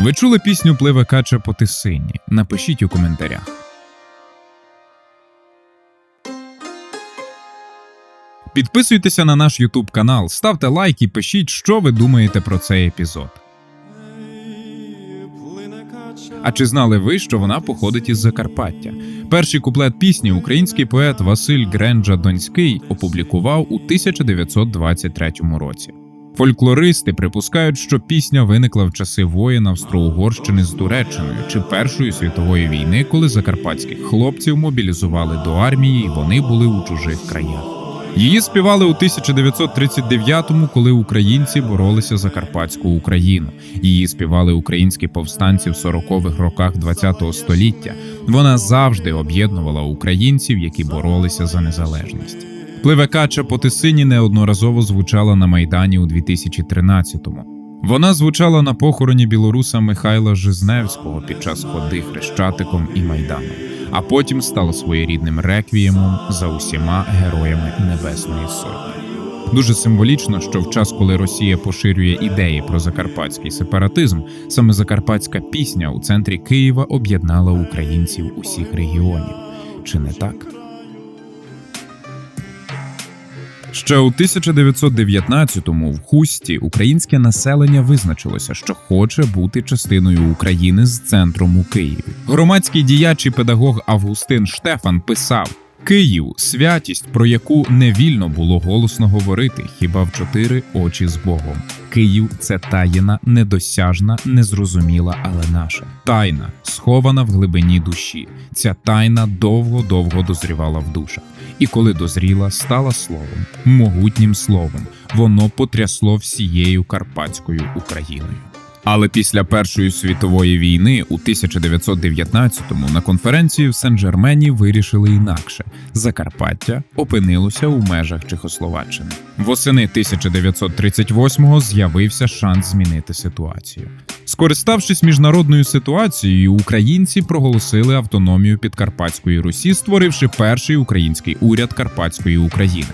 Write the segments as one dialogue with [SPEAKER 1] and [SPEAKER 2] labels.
[SPEAKER 1] Ви чули пісню Пливе кача по тисині? Напишіть у коментарях. Підписуйтеся на наш YouTube канал, ставте лайк і пишіть, що ви думаєте про цей епізод. А чи знали ви, що вона походить із Закарпаття? Перший куплет пісні український поет Василь Гренджа Донський опублікував у 1923 році. Фольклористи припускають, що пісня виникла в часи воєн Австро-Угорщини з Туреччиною чи Першої світової війни, коли закарпатських хлопців мобілізували до армії, і вони були у чужих краях. Її співали у 1939-му, коли українці боролися за Карпатську Україну. Її співали українські повстанці в 40-х роках ХХ століття. Вона завжди об'єднувала українців, які боролися за незалежність. Пливе кача по неодноразово звучала на майдані у 2013-му. Вона звучала на похороні білоруса Михайла Жизневського під час ходи хрещатиком і майданом, а потім стала своєрідним реквіємом за усіма героями Небесної Сотні. Дуже символічно, що в час, коли Росія поширює ідеї про закарпатський сепаратизм, саме закарпатська пісня у центрі Києва об'єднала українців усіх регіонів. Чи не так? Ще у 1919-му в Хусті українське населення визначилося, що хоче бути частиною України з центром у Києві. Громадський діяч і педагог Августин Штефан писав: Київ святість, про яку не вільно було голосно говорити, хіба в чотири очі з Богом. Київ це таїна, недосяжна, незрозуміла, але наша тайна, схована в глибині душі. Ця тайна довго-довго дозрівала в душах. І коли дозріла, стала словом, могутнім словом, воно потрясло всією Карпатською Україною. Але після Першої світової війни у 1919-му на конференції в Сен-Жермені вирішили інакше: Закарпаття опинилося у межах Чехословаччини. Восени 1938-го з'явився шанс змінити ситуацію. Скориставшись міжнародною ситуацією, українці проголосили автономію Підкарпатської Русі, створивши перший український уряд Карпатської України.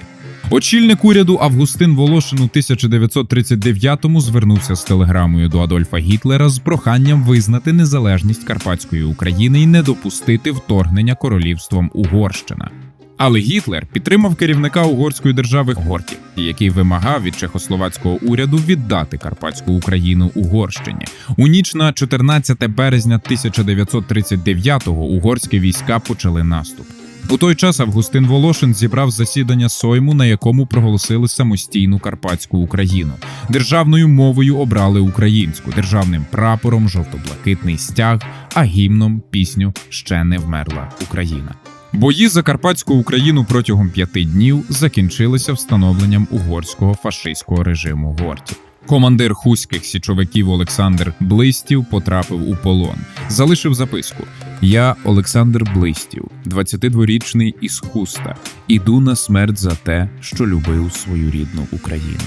[SPEAKER 1] Очільник уряду Августин Волошин у 1939-му звернувся з телеграмою до Адольфа Гітлера з проханням визнати незалежність Карпатської України і не допустити вторгнення королівством Угорщина. Але Гітлер підтримав керівника угорської держави Горті, який вимагав від чехословацького уряду віддати Карпатську Україну Угорщині. У ніч на 14 березня 1939-го угорські війська почали наступ. У той час Августин Волошин зібрав засідання Сойму, на якому проголосили самостійну Карпатську Україну. Державною мовою обрали українську, державним прапором жовто-блакитний стяг, а гімном пісню Ще не вмерла Україна. Бої за Карпатську Україну протягом п'яти днів закінчилися встановленням угорського фашистського режиму Горті. Командир хуських січовиків Олександр Блистів потрапив у полон. Залишив записку: Я, Олександр Блистів, 22-річний із хуста, іду на смерть за те, що любив свою рідну Україну.